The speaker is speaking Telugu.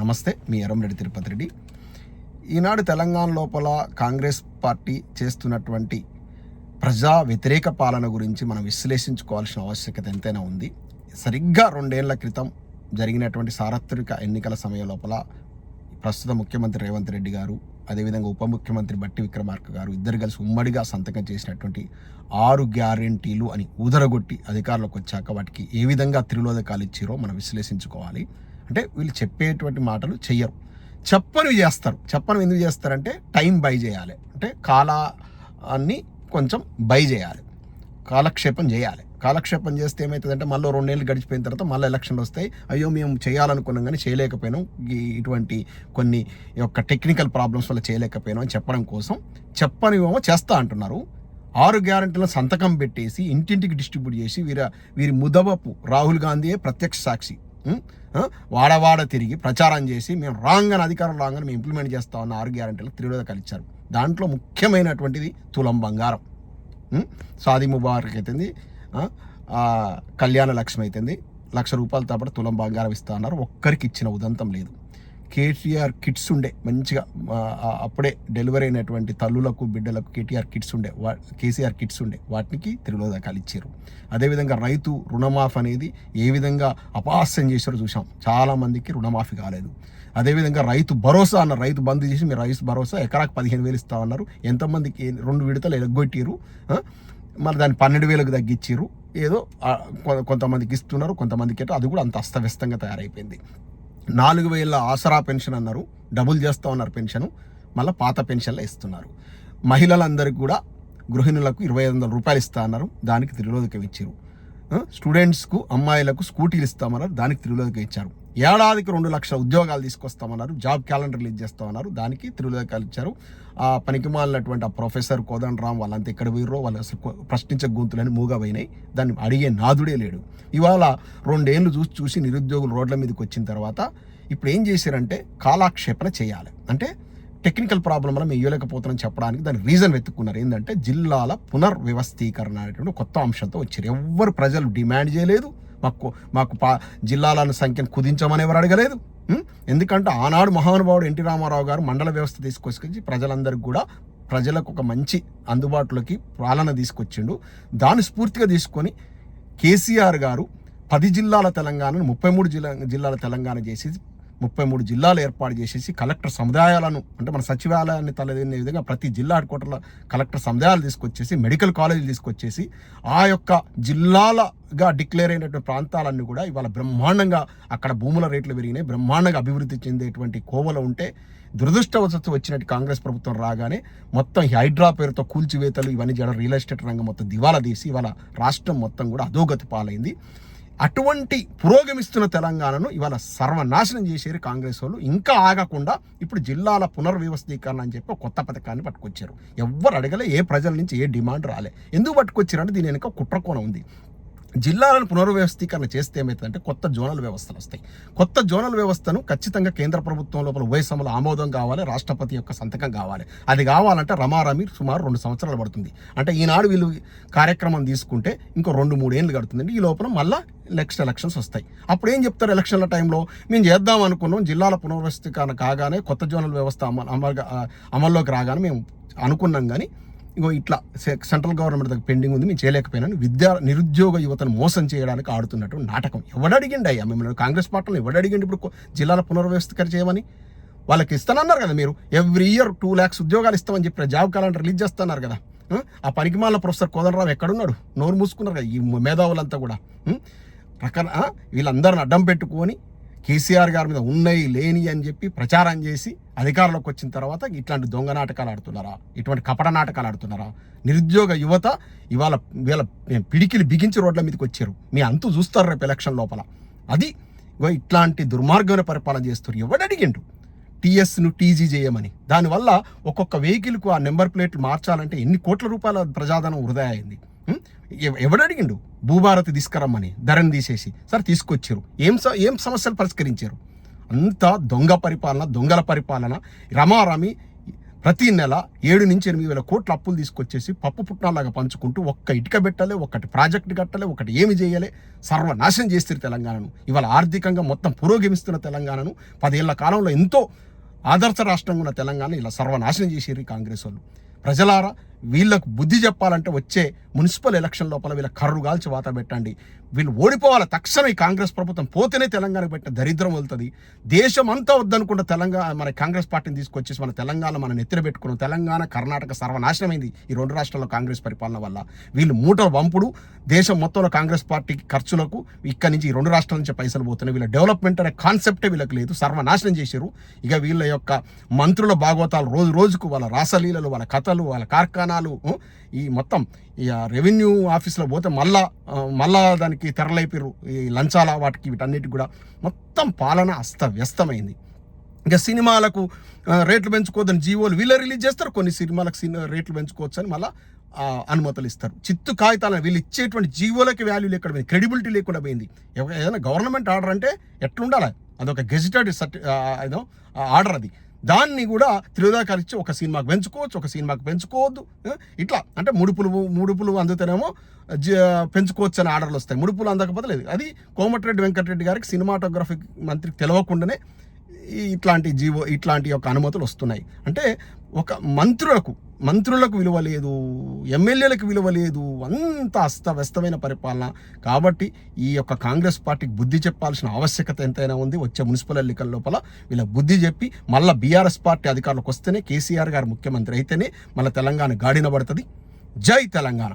నమస్తే మీ ఎరంరెడ్డి తిరుపతి రెడ్డి. ఈనాడు తెలంగాణ లోపల కాంగ్రెస్ పార్టీ చేస్తున్నటువంటి ప్రజా వ్యతిరేక పాలన గురించి మనం విశ్లేషించుకోవాల్సిన ఆవశ్యకత ఎంతైనా ఉంది. సరిగ్గా రెండేళ్ళ క్రితం జరిగినటువంటి సార్వత్రిక ఎన్నికల సమయం లోపల ప్రస్తుత ముఖ్యమంత్రి రేవంత్ రెడ్డి గారు అదేవిధంగా ఉప ముఖ్యమంత్రి బట్టి విక్రమార్క గారు ఇద్దరు కలిసి ఉమ్మడిగా సంతకం చేసినటువంటి ఆరు గ్యారెంటీలు అని ఊదరగొట్టి అధికారులకు వచ్చాక వాటికి ఏ విధంగా త్రిలోదకాలు ఇచ్చారో మనం విశ్లేషించుకోవాలి. అంటే వీళ్ళు చెప్పేటువంటి మాటలు చెయ్యరు. చెప్పనివి చేస్తారు. చెప్పనివి ఎందుకు చేస్తారంటే టైం బై చేయాలి. అంటే కాలాన్ని కొంచెం బై చేయాలి. కాలక్షేపం చేయాలి. కాలక్షేపం చేస్తే ఏమవుతుందంటే మళ్ళీ రెండేళ్ళు గడిచిపోయిన తర్వాత మళ్ళీ ఎలక్షన్లు వస్తాయి. అయ్యో మేము చేయాలనుకున్నాం కానీ చేయలేకపోయినాం. ఇటువంటి కొన్ని యొక్క టెక్నికల్ ప్రాబ్లమ్స్ వల్ల చేయలేకపోయినాం అని చెప్పడం కోసం చెప్పనివేమో చేస్తా అంటున్నారు. ఆరు గ్యారెంటీలను సంతకం పెట్టేసి ఇంటింటికి డిస్ట్రిబ్యూట్ చేసి వీర వీరి ముదవపు రాహుల్ గాంధీయే ప్రత్యక్ష సాక్షి. వాడవాడ తిరిగి ప్రచారం చేసి మేము రాంగని అధికారం రాగానే మేము ఇంప్లిమెంట్ చేస్తా ఉన్న ఆరు గ్యారెంటీలు త్రిరోధకాలు కలిచారు దాంట్లో ముఖ్యమైనటువంటిది తులం బంగారం. సాది ముబారక్ అవుతుంది కళ్యాణ లక్ష్మి అవుతుంది లక్ష రూపాయలతో పాటు తులం బంగారం ఇస్తా అన్నారు. ఒక్కరికి ఇచ్చిన ఉదంతం లేదు. కేటీఆర్ కిట్స్ ఉండే మంచిగా అప్పుడే డెలివరీ అయినటువంటి తల్లులకు బిడ్డలకు కేటీఆర్ కిట్స్ ఉండే వా కేసీఆర్ కిట్స్ ఉండే వాటికి తిరులోదకాలు ఇచ్చారు. అదేవిధంగా రైతు రుణమాఫీ అనేది ఏ విధంగా అపహాస్యం చేశారో చూసాం చాలామందికి రుణమాఫీ కాలేదు. అదేవిధంగా రైతు భరోసా అన్న రైతు బంద్ చేసి మీరు రైతు భరోసా ఎకరాకు పదిహేను వేలు ఇస్తా అన్నారు. ఎంతమందికి రెండు విడతలు ఎగ్గొట్టారు మరి దాన్ని పన్నెండు వేలకు తగ్గించారు. ఏదో కొ- కొంతమందికి ఇస్తున్నారు కొంతమందికి అది కూడా అంత అస్తవ్యస్తంగా తయారైపోయింది. నాలుగు వేల ఆసరా పెన్షన్ అన్నారు. డబుల్ చేస్తా ఉన్నారు పెన్షన్. మళ్ళీ పాత పెన్షన్లు ఇస్తున్నారు. మహిళలందరికీ కూడా గృహిణులకు ఇరవై ఐదు వందల రూపాయలు ఇస్తా అన్నారు. దానికి తిరులోదకం ఇచ్చారు స్టూడెంట్స్కు అమ్మాయిలకు స్కూటీలు ఇస్తామన్నారు. దానికి త్రిలోక ఇచ్చారు. ఏడాదికి రెండు లక్షల ఉద్యోగాలు తీసుకొస్తామన్నారు. జాబ్ క్యాలెండర్ రిలీజ్ చేస్తామన్నారు. దానికి త్రిలోకాలు ఇచ్చారు. ఆ పనికి మాలినటువంటి ఆ ప్రొఫెసర్ కోదండ రామ్ వాళ్ళంతా ఎక్కడ పోయిర్రో వాళ్ళు అసలు ప్రశ్నించే గొంతులని మూగా పోయినాయి. దాన్ని అడిగే నాదుడే లేడు. ఇవాళ రెండేళ్ళు చూసి చూసి నిరుద్యోగులు రోడ్ల మీదకి వచ్చిన తర్వాత ఇప్పుడు ఏం చేశారంటే కాలాక్షేపణ చేయాలి. అంటే టెక్నికల్ ప్రాబ్లం వల్ల మేము ఇవ్వలేకపోతున్నాం చెప్పడానికి దాని రీజన్ వెతుక్కున్నారు. ఏంటంటే జిల్లాల పునర్వ్యవస్థీకరణ అనేటువంటి కొత్త అంశంతో వచ్చారు. ఎవ్వరు ప్రజలు డిమాండ్ చేయలేదు. మాకు మాకు పా జిల్లాల సంఖ్యను కుదించమని ఎవరు అడగలేదు. ఎందుకంటే ఆనాడు మహానుభావుడు ఎన్టీ రామారావు గారు మండల వ్యవస్థ తీసుకొచ్చి ప్రజలందరికీ కూడా ప్రజలకు ఒక మంచి అందుబాటులోకి పాలన తీసుకొచ్చిండు. దాన్ని స్ఫూర్తిగా తీసుకొని కేసీఆర్ గారు పది జిల్లాల తెలంగాణను ముప్పై మూడు జిల్లా జిల్లాల తెలంగాణ చేసి ముప్పై మూడు జిల్లాలు ఏర్పాటు చేసేసి కలెక్టర్ సముదాయాలను అంటే మన సచివాలయాన్ని తలదిన్నే విధంగా ప్రతి జిల్లా హెడ్ క్వార్టర్లో కలెక్టర్ సముదాయాలు తీసుకొచ్చేసి మెడికల్ కాలేజీలు తీసుకొచ్చేసి ఆ యొక్క జిల్లాలగా డిక్లేర్ అయినటువంటి ప్రాంతాలన్నీ కూడా ఇవాళ బ్రహ్మాండంగా అక్కడ భూముల రేట్లు పెరిగినాయి. బ్రహ్మాండంగా అభివృద్ధి చెందేటువంటి కోవలు ఉంటే దురదృష్టవశత్తు వచ్చినట్టు కాంగ్రెస్ ప్రభుత్వం రాగానే మొత్తం హైడ్రా పేరుతో కూల్చివేతలు ఇవన్నీ చేయడం రియల్ ఎస్టేట్ రంగం మొత్తం దివాలా తీసి ఇవాళ రాష్ట్రం మొత్తం కూడా అధోగతి పాలైంది. అటువంటి పురోగమిస్తున్న తెలంగాణను ఇవాళ సర్వనాశనం చేసేరు కాంగ్రెస్ వాళ్ళు. ఇంకా ఆగకుండా ఇప్పుడు జిల్లాల పునర్వ్యవస్థీకరణ అని చెప్పి కొత్త పథకాన్ని పట్టుకొచ్చారు. ఎవ్వరు అడగలే ఏ ప్రజల నుంచి ఏ డిమాండ్ రాలే. ఎందుకు పట్టుకొచ్చారంటే దీని వెనుక కుట్రకోణం ఉంది. జిల్లాలను పునర్వ్యవస్థీకరణ చేస్తే ఏమవుతుందంటే కొత్త జోనల్ వ్యవస్థలు వస్తాయి. కొత్త జోనల్ వ్యవస్థను ఖచ్చితంగా కేంద్ర ప్రభుత్వం లోపల ఉభయసమల ఆమోదం కావాలి రాష్ట్రపతి యొక్క సంతకం కావాలి. అది కావాలంటే రమారమి సుమారు రెండు సంవత్సరాలు పడుతుంది. అంటే ఈనాడు వీళ్ళు కార్యక్రమం తీసుకుంటే ఇంకో రెండు మూడు ఏళ్ళు గడుతుందండి. ఈ లోపల మళ్ళీ నెక్స్ట్ ఎలక్షన్స్ వస్తాయి. అప్పుడు ఏం చెప్తారు ఎలక్షన్ల టైంలో? మేము చేద్దాం అనుకున్నాం జిల్లాల పునర్వ్యవస్థీకరణ కాగానే కొత్త జోనల్ వ్యవస్థ అమలు అమలుగా అమల్లోకి రాగానే మేము అనుకున్నాం కానీ ఇంకో ఇట్లా సెంట్రల్ గవర్నమెంట్ దగ్గర పెండింగ్ ఉంది మేము చేయలేకపోయినాను. విద్యా నిరుద్యోగ యువతను మోసం చేయడానికి ఆడుతున్నట్టు నాటకం. ఎవడడిగిండి అయ్యా మిమ్మల్ని కాంగ్రెస్ పార్టీలో ఎవడడిగిండి ఇప్పుడు జిల్లాల పునర్వ్యవస్థీకరణ చేయమని? వాళ్ళకి ఇస్తానన్నారు కదా మీరు. ఎవ్రీ ఇయర్ టూ ల్యాక్స్ ఉద్యోగాలు ఇస్తామని చెప్పి జాబ్ క్యాలెండర్ రిలీజ్ చేస్తున్నారు కదా. ఆ? పనికిమాల ప్రొఫెసర్ కోదండరావు ఎక్కడున్నాడు? నోరు మూసుకున్నారు కదా ఈ మేధావులంతా కూడా. ఉం? రకర వీళ్ళందరిని అడ్డం పెట్టుకొని కేసీఆర్ గారి మీద ఉన్నాయి లేని అని చెప్పి ప్రచారం చేసి అధికారంలోకి వచ్చిన తర్వాత ఇట్లాంటి దొంగ నాటకాలు ఆడుతున్నారా? ఇటువంటి కపట నాటకాలు ఆడుతున్నారా? నిరుద్యోగ యువత ఇవాళ వీళ్ళ పిడికిలు బిగించి రోడ్ల మీదకి వచ్చారు. మీ అంతు చూస్తారు రేపు ఎలక్షన్ లోపల. అది ఇగో ఇట్లాంటి దుర్మార్గమైన పరిపాలన చేస్తారు. ఎవడు అడిగిండు? టీఎస్ను టీజీ చేయమని. దానివల్ల ఒక్కొక్క వెహికల్కు ఆ నెంబర్ ప్లేట్లు మార్చాలంటే ఎన్ని కోట్ల రూపాయల ప్రజాధనం వృధా అయింది. ఎవడు అడిగిండు? భూభారతి తీసుకురమ్మని ధరని తీసేసి. సరే తీసుకొచ్చారు. ఏం ఏం సమస్యలు పరిష్కరించారు? అంతా దొంగ పరిపాలన దొంగల పరిపాలన. రమారమి ప్రతి నెల ఏడు నుంచి ఎనిమిది వేల కోట్ల అప్పులు తీసుకొచ్చేసి పప్పు పుట్నాలాగా పంచుకుంటూ ఒక్క ఇటుక పెట్టలే ఒకటి ప్రాజెక్ట్ కట్టలే ఒకటి ఏమి చేయలే. సర్వనాశనం చేస్తారు తెలంగాణను. ఇవాళ ఆర్థికంగా మొత్తం పురోగమిస్తున్న తెలంగాణను పదేళ్ళ కాలంలో ఎంతో ఆదర్శ రాష్ట్రంగా ఉన్న తెలంగాణ ఇలా సర్వనాశనం చేసేరు కాంగ్రెస్ వాళ్ళు. ప్రజలారా వీళ్ళకు బుద్ధి చెప్పాలంటే వచ్చే మున్సిపల్ ఎలక్షన్ లోపల వీళ్ళ కర్రు గాల్చి వాత పెట్టండి. వీళ్ళు ఓడిపోవాలి. తక్షణం ఈ కాంగ్రెస్ ప్రభుత్వం పోతేనే తెలంగాణకు పెట్టిన దరిద్రం వెళ్తుంది దేశం అంతా వద్దనుకుంటే తెలంగాణ మన కాంగ్రెస్ పార్టీని తీసుకొచ్చేసి మన తెలంగాణ మన నెత్తిన పెట్టుకున్నాం. తెలంగాణ కర్ణాటక సర్వనాశనమైంది ఈ రెండు రాష్ట్రాల్లో కాంగ్రెస్ పరిపాలన వల్ల. వీళ్ళు మూటల వంపుడు దేశం మొత్తంలో కాంగ్రెస్ పార్టీకి ఖర్చులకు ఇక్కడి నుంచి ఈ రెండు రాష్ట్రాల నుంచి పైసలు పోతున్నాయి. వీళ్ళ డెవలప్మెంట్ అనే కాన్సెప్టే వీళ్ళకి లేదు. సర్వనాశనం చేశారు. ఇక వీళ్ళ యొక్క మంత్రుల భాగవతాలు రోజు రోజుకు వాళ్ళ రాసలీలలు వాళ్ళ కథలు వాళ్ళ కార్ఖానాలు ఈ మొత్తం ఈ రెవెన్యూ ఆఫీస్లో పోతే మళ్ళా మళ్ళా దానికి తెరలైపోయారు ఈ లంచాల వాటికి వీటన్నిటికి కూడా. మొత్తం పాలన అస్తవ్యస్తమైంది. ఇంకా సినిమాలకు రేట్లు పెంచుకోవద్దని జీవోలు వీళ్ళే రిలీజ్ చేస్తారు. కొన్ని సినిమాలకు సినిమా రేట్లు పెంచుకోవచ్చు అని మళ్ళీ అనుమతులు ఇస్తారు. చిత్తు కాగితాలను వీళ్ళు ఇచ్చేటువంటి జీవోలకి వాల్యూ లేకుండా పోయింది? క్రెడిబిలిటీ లేకుండా పోయింది. ఏదైనా గవర్నమెంట్ ఆర్డర్ అంటే ఎట్లుండాలి? అదొక గెజిటెడ్ సర్టి ఏదో ఆర్డర్ అది. దాన్ని కూడా త్రిదాకాలు ఇచ్చి ఒక సినిమాకి పెంచుకోవచ్చు ఒక సినిమాకి పెంచుకోవద్దు. ఇట్లా. అంటే ముడుపులు ముడుపులు అందుతేనేమో జ- పెంచుకోవచ్చు అని ఆర్డర్లు వస్తాయి. ముడుపులు అందకపోతే లేదు. అది కోమటిరెడ్డి వెంకటరెడ్డి గారికి సినిమాటోగ్రఫీ మంత్రికి తెలియకుండానే ఇట్లాంటి జీవో ఇట్లాంటి యొక్క అనుమతులు వస్తున్నాయి. అంటే ఒక మంత్రులకు మంత్రులకు విలువ లేదు ఎమ్మెల్యేలకు విలువ లేదు అంత అస్తవ్యస్తమైన పరిపాలన. కాబట్టి ఈ యొక్క కాంగ్రెస్ పార్టీకి బుద్ధి చెప్పాల్సిన ఆవశ్యకత ఎంతైనా ఉంది. వచ్చే మున్సిపల్ ఎన్నికల లోపల వీళ్ళ బుద్ధి చెప్పి మళ్ళీ బీఆర్ఎస్ పార్టీ అధికారులకు వస్తేనే కేసీఆర్ గారు ముఖ్యమంత్రి అయితేనే మళ్ళీ తెలంగాణ గాడిన పడుతుంది. జై తెలంగాణ.